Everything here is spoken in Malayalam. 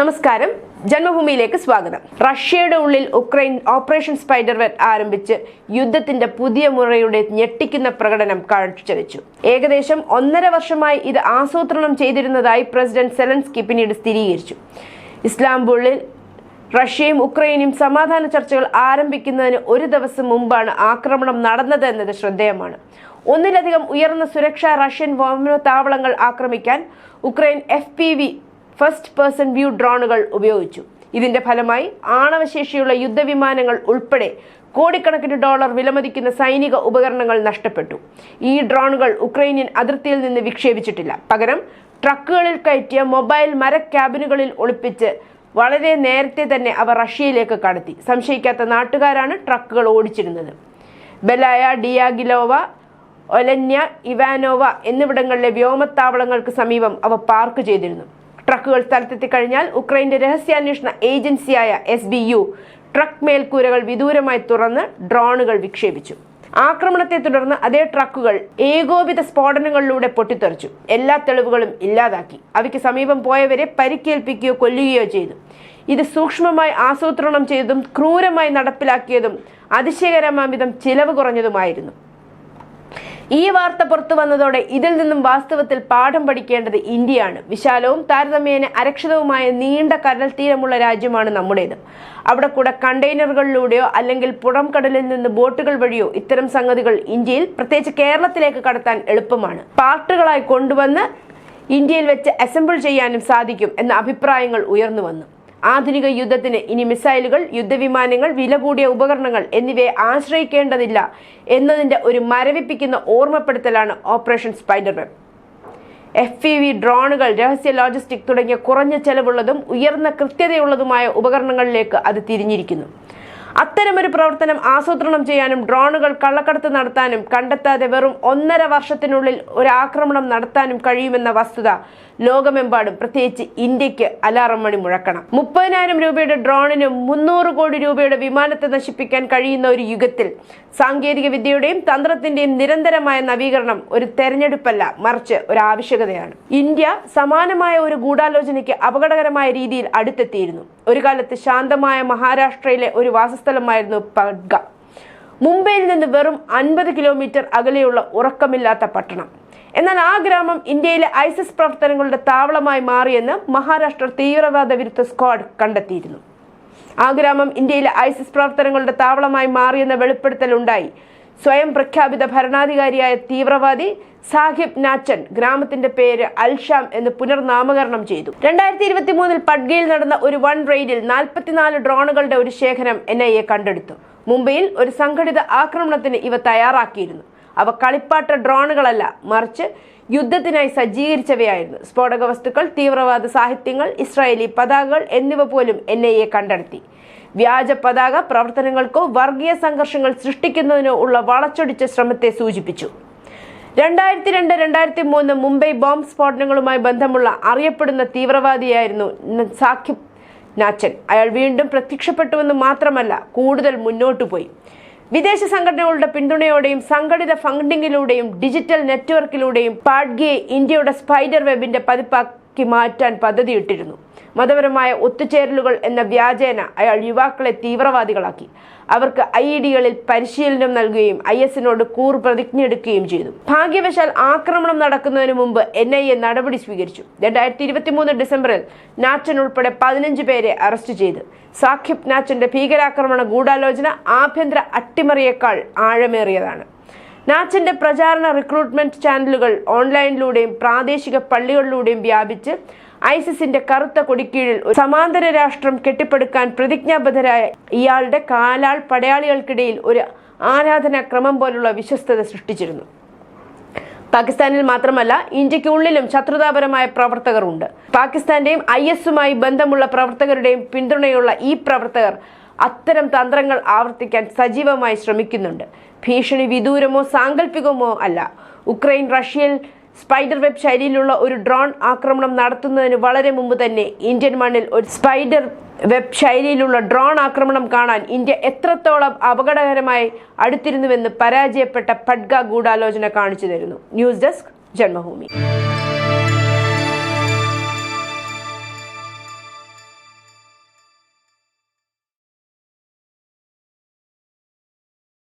നമസ്കാരം. ജന്മഭൂമിയിലേക്ക് സ്വാഗതം. റഷ്യയുടെ ഉള്ളിൽ ഉക്രൈൻ ഓപ്പറേഷൻ സ്പൈഡർവെറ്റ് ആരംഭിച്ച് യുദ്ധത്തിന്റെ പുതിയ മുറയുടെ ഞെട്ടിക്കുന്ന പ്രകടനം കാഴ്ചവെച്ചു. ഏകദേശം ഒന്നര വർഷമായി ഇത് ആസൂത്രണം ചെയ്തിരുന്നതായി പ്രസിഡന്റ് സെലൻസ്കി പിന്നീട് സ്ഥിരീകരിച്ചു. ഇസ്ലാംബുളിൽ റഷ്യയും ഉക്രൈനും സമാധാന ചർച്ചകൾ ആരംഭിക്കുന്നതിന് ഒരു ദിവസം മുമ്പാണ് ആക്രമണം നടന്നത് എന്നത് ശ്രദ്ധേയമാണ്. ഒന്നിലധികം ഉയർന്ന സുരക്ഷാ റഷ്യൻ വ്യോമതാവളങ്ങൾ ആക്രമിക്കാൻ Ukraine F P V first person view ഡ്രോണുകൾ ഉപയോഗിച്ചു. ഇതിന്റെ ഫലമായി ആണവശേഷിയുള്ള യുദ്ധവിമാനങ്ങൾ ഉൾപ്പെടെ കോടിക്കണക്കിന് ഡോളർ വിലമതിക്കുന്ന സൈനിക ഉപകരണങ്ങൾ നഷ്ടപ്പെട്ടു. ഈ ഡ്രോണുകൾ ഉക്രൈനിയൻ അതിർത്തിയിൽ നിന്ന് വിക്ഷേപിച്ചിട്ടില്ല. പകരം ട്രക്കുകളിൽ കയറ്റിയ മൊബൈൽ മര ക്യാബിനുകളിൽ ഒളിപ്പിച്ച് വളരെ നേരത്തെ തന്നെ അവ റഷ്യയിലേക്ക് കടത്തി. സംശയിക്കാത്ത നാട്ടുകാരാണ് ട്രക്കുകൾ ഓടിച്ചിരുന്നത്. ബെലായ ഡിയാഗിലോവ ഒലന്യ ഇവാനോവ എന്നിവിടങ്ങളിലെ വ്യോമത്താവളങ്ങൾക്ക് സമീപം അവ പാർക്ക് ചെയ്തിരുന്നു. ട്രക്കുകൾ സ്ഥലത്തെത്തി കഴിഞ്ഞാൽ ഉക്രൈന്റെ രഹസ്യാന്വേഷണ ഏജൻസിയായ എസ് ബി യു ട്രക്ക് മേൽക്കൂരകൾ വിദൂരമായി തുറന്ന് ഡ്രോണുകൾ വിക്ഷേപിച്ചു. ആക്രമണത്തെ തുടർന്ന് അതേ ട്രക്കുകൾ ഏകോപിത സ്ഫോടനങ്ങളിലൂടെ പൊട്ടിത്തെറിച്ചു. എല്ലാ തെളിവുകളും ഇല്ലാതാക്കി. അവയ്ക്ക് സമീപം പോയവരെ പരിക്കേൽപ്പിക്കുകയോ കൊല്ലുകയോ ചെയ്തു. ഇത് സൂക്ഷ്മമായി ആസൂത്രണം ചെയ്തതും ക്രൂരമായി നടപ്പിലാക്കിയതും അതിശയകരമാവിധം ചിലവ് കുറഞ്ഞതുമായിരുന്നു. ഈ വാർത്ത പുറത്തു വന്നതോടെ ഇതിൽ നിന്നും വാസ്തവത്തിൽ പാഠം പഠിക്കേണ്ടത് ഇന്ത്യയാണ്. വിശാലവും താരതമ്യേന അരക്ഷിതവുമായ നീണ്ട കടൽ തീരമുള്ള രാജ്യമാണ് നമ്മുടേത്. അവിടെ കൂടെ കണ്ടെയ്നറുകളിലൂടെയോ അല്ലെങ്കിൽ പുറം കടലിൽ നിന്ന് ബോട്ടുകൾ വഴിയോ ഇത്തരം സംഗതികൾ ഇന്ത്യയിൽ പ്രത്യേകിച്ച് കേരളത്തിലേക്ക് കടത്താൻ എളുപ്പമാണ്. പാർട്ടുകളായി കൊണ്ടുവന്ന് ഇന്ത്യയിൽ വെച്ച് അസംബിൾ ചെയ്യാനും സാധിക്കും എന്ന അഭിപ്രായങ്ങൾ ഉയർന്നു വന്നു. ആധുനിക യുദ്ധത്തിന് ഇനി മിസൈലുകൾ യുദ്ധവിമാനങ്ങൾ വില കൂടിയ ഉപകരണങ്ങൾ എന്നിവയെ ആശ്രയിക്കേണ്ടതില്ല എന്നതിന്റെ ഒരു മരവിപ്പിക്കുന്ന ഓർമ്മപ്പെടുത്തലാണ് operation spider web F E V ഡ്രോണുകൾ രഹസ്യ ലോജിസ്റ്റിക് തുടങ്ങിയ കുറഞ്ഞ ചെലവുള്ളതും ഉയർന്ന കൃത്യതയുള്ളതുമായ ഉപകരണങ്ങളിലേക്ക് അത് തിരിഞ്ഞിരിക്കുന്നു. അത്തരമൊരു പ്രവർത്തനം ആസൂത്രണം ചെയ്യാനും ഡ്രോണുകൾ കള്ളക്കടത്ത് നടത്താനും കണ്ടെത്താതെ വെറും ഒന്നര വർഷത്തിനുള്ളിൽ ഒരു ആക്രമണം നടത്താനും കഴിയുമെന്ന വസ്തുത ലോകമെമ്പാടും പ്രത്യേകിച്ച് ഇന്ത്യയ്ക്ക് അലാറം മണി മുഴക്കണം. മുപ്പതിനായിരം രൂപയുടെ ഡ്രോണിന് മുന്നൂറ് കോടി രൂപയുടെ വിമാനത്തെ നശിപ്പിക്കാൻ കഴിയുന്ന ഒരു യുഗത്തിൽ സാങ്കേതിക വിദ്യയുടെയും തന്ത്രത്തിന്റെയും നിരന്തരമായ നവീകരണം ഒരു തെരഞ്ഞെടുപ്പല്ല മറിച്ച് ഒരു ആവശ്യകതയാണ്. ഇന്ത്യ സമാനമായ ഒരു ഗൂഢാലോചനയ്ക്ക് അപകടകരമായ രീതിയിൽ അടുത്തെത്തിയിരുന്നു. ഒരു കാലത്ത് ശാന്തമായ മഹാരാഷ്ട്രയിലെ ഒരു വാസസ്ഥലമായിരുന്നു പഡ്ഗ മുംബൈയിൽ നിന്ന് വെറും അൻപത് കിലോമീറ്റർ അകലെയുള്ള ഉറക്കമില്ലാത്ത പട്ടണം. എന്നാൽ ആ ഗ്രാമം ഇന്ത്യയിലെ ഐസിസ് പ്രവർത്തനങ്ങളുടെ താവളമായി മാറിയെന്ന് മഹാരാഷ്ട്ര തീവ്രവാദ വിരുദ്ധ സ്ക്വാഡ് കണ്ടെത്തിയിരുന്നു. ആ ഗ്രാമം ഇന്ത്യയിലെ ഐസിസ് പ്രവർത്തനങ്ങളുടെ താവളമായി മാറിയെന്ന വെളിപ്പെടുത്തലുണ്ടായി. സ്വയം പ്രഖ്യാപിത ഭരണാധികാരിയായ തീവ്രവാദി സാഹിബ് നാച്ചൻ ഗ്രാമത്തിന്റെ പേര് അൽഷാം എന്ന് പുനർനാമകരണം ചെയ്തു. രണ്ടായിരത്തി ഇരുപത്തി മൂന്നിൽ പഡ്ഗയിൽ നടന്ന ഒരു വൺ റെയ്ഡിൽ നാൽപ്പത്തിനാല് ഡ്രോണുകളുടെ ഒരു ശേഖരം എൻ ഐ എ കണ്ടെടുത്തു. മുംബൈയിൽ ഒരു സംഘടിത ആക്രമണത്തിന് ഇവ തയ്യാറാക്കിയിരുന്നു. അവ കളിപ്പാട്ട ഡ്രോണുകളല്ല മറിച്ച് യുദ്ധത്തിനായി സജ്ജീകരിച്ചവയായിരുന്നു. സ്ഫോടക വസ്തുക്കൾ തീവ്രവാദ സാഹിത്യങ്ങൾ ഇസ്രായേലി പതാകകൾ എന്നിവ പോലും എൻ ഐ എ കണ്ടെടുത്തി. വ്യാജ പതാക പ്രവർത്തനങ്ങൾക്കോ വർഗീയ സംഘർഷങ്ങൾ സൃഷ്ടിക്കുന്നതിനോ ഉള്ള വളച്ചൊടിച്ച ശ്രമത്തെ സൂചിപ്പിച്ചു. രണ്ടായിരത്തി രണ്ട് രണ്ടായിരത്തി മൂന്ന് മുംബൈ ബോംബ് സ്ഫോടനങ്ങളുമായി ബന്ധമുള്ള അറിയപ്പെടുന്ന തീവ്രവാദിയായിരുന്നു സാഖിബ് നാച്ചൻ. അയാൾ വീണ്ടും പ്രത്യക്ഷപ്പെട്ടുവെന്ന് മാത്രമല്ല കൂടുതൽ മുന്നോട്ടു പോയി. വിദേശ സംഘടനകളുടെ പിന്തുണയോടെയും സംഘടിത ഫണ്ടിങ്ങിലൂടെയും ഡിജിറ്റൽ നെറ്റ്വർക്കിലൂടെയും പാഡ്ഗിയെ ഇന്ത്യയുടെ സ്പൈഡർ വെബിന്റെ പതിപ്പാക്കി മാറ്റാൻ പദ്ധതിയിട്ടിരുന്നു. മതപരമായ ഒത്തുചേരലുകൾ എന്ന വ്യാജേന അയാൾ യുവാക്കളെ തീവ്രവാദികളാക്കി. അവർക്ക് ഐ ഇ ഡികളിൽ പരിശീലനം നൽകുകയും ഐ എസിനോട് കൂർ പ്രതിജ്ഞയെടുക്കുകയും ചെയ്തു. ഭാഗ്യവശാൽ ആക്രമണം നടക്കുന്നതിന് മുമ്പ് എൻ ഐ എ നടപടി സ്വീകരിച്ചു. രണ്ടായിരത്തി ഇരുപത്തി മൂന്ന് ഡിസംബറിൽ നാച്ചൻ ഉൾപ്പെടെ പതിനഞ്ച് പേരെ അറസ്റ്റ് ചെയ്തു. സാഖിബ് നാച്ചന്റെ ഭീകരാക്രമണ ഗൂഢാലോചന ആഭ്യന്തര അട്ടിമറിയേക്കാൾ ആഴമേറിയതാണ്. നാച്ചന്റെ പ്രചാരണ റിക്രൂട്ട്മെന്റ് ചാനലുകൾ ഓൺലൈനിലൂടെയും പ്രാദേശിക പള്ളികളിലൂടെയും വ്യാപിച്ച് ഐസിസിന്റെ കറുത്ത കൊടിക്കീഴിൽ ഒരു സമാന്തര രാഷ്ട്രം കെട്ടിപ്പടുക്കാൻ പ്രതിജ്ഞാബദ്ധരായ ഇയാളുടെ കാലാൾ പടയാളികൾക്കിടയിൽ ഒരു ആരാധനാക്രമം പോലുള്ള വിശ്വസ്തത സൃഷ്ടിച്ചിരുന്നു. പാകിസ്ഥാനിൽ മാത്രമല്ല ഇന്ത്യക്കുള്ളിലും ശത്രുതാപരമായ പ്രവർത്തകർ ഉണ്ട് പാകിസ്ഥാന്റെയും ഐ എസുമായി ബന്ധമുള്ള പ്രവർത്തകരുടെയും പിന്തുണയുള്ള ഈ പ്രവർത്തകർ അത്തരം തന്ത്രങ്ങൾ ആവർത്തിക്കാൻ സജീവമായി ശ്രമിക്കുന്നുണ്ട്. ഭീഷണി വിദൂരമോ സാങ്കല്പികമോ അല്ല. ഉക്രൈൻ റഷ്യയിൽ സ്പൈഡർ വെബ് ശൈലിയിലുള്ള ഒരു ഡ്രോൺ ആക്രമണം നടത്തുന്നതിന് വളരെ മുമ്പ് തന്നെ ഇന്ത്യൻ മണ്ണിൽ ഒരു സ്പൈഡർ വെബ് ശൈലിയിലുള്ള ഡ്രോൺ ആക്രമണം കാണാൻ ഇന്ത്യ എത്രത്തോളം അപകടകരമായി അടുത്തിരുന്നുവെന്ന് പരാജയപ്പെട്ട പഡ്ഗ ഗൂഢാലോചന കാണിച്ചു തരുന്നു. News desk Janmabhumi.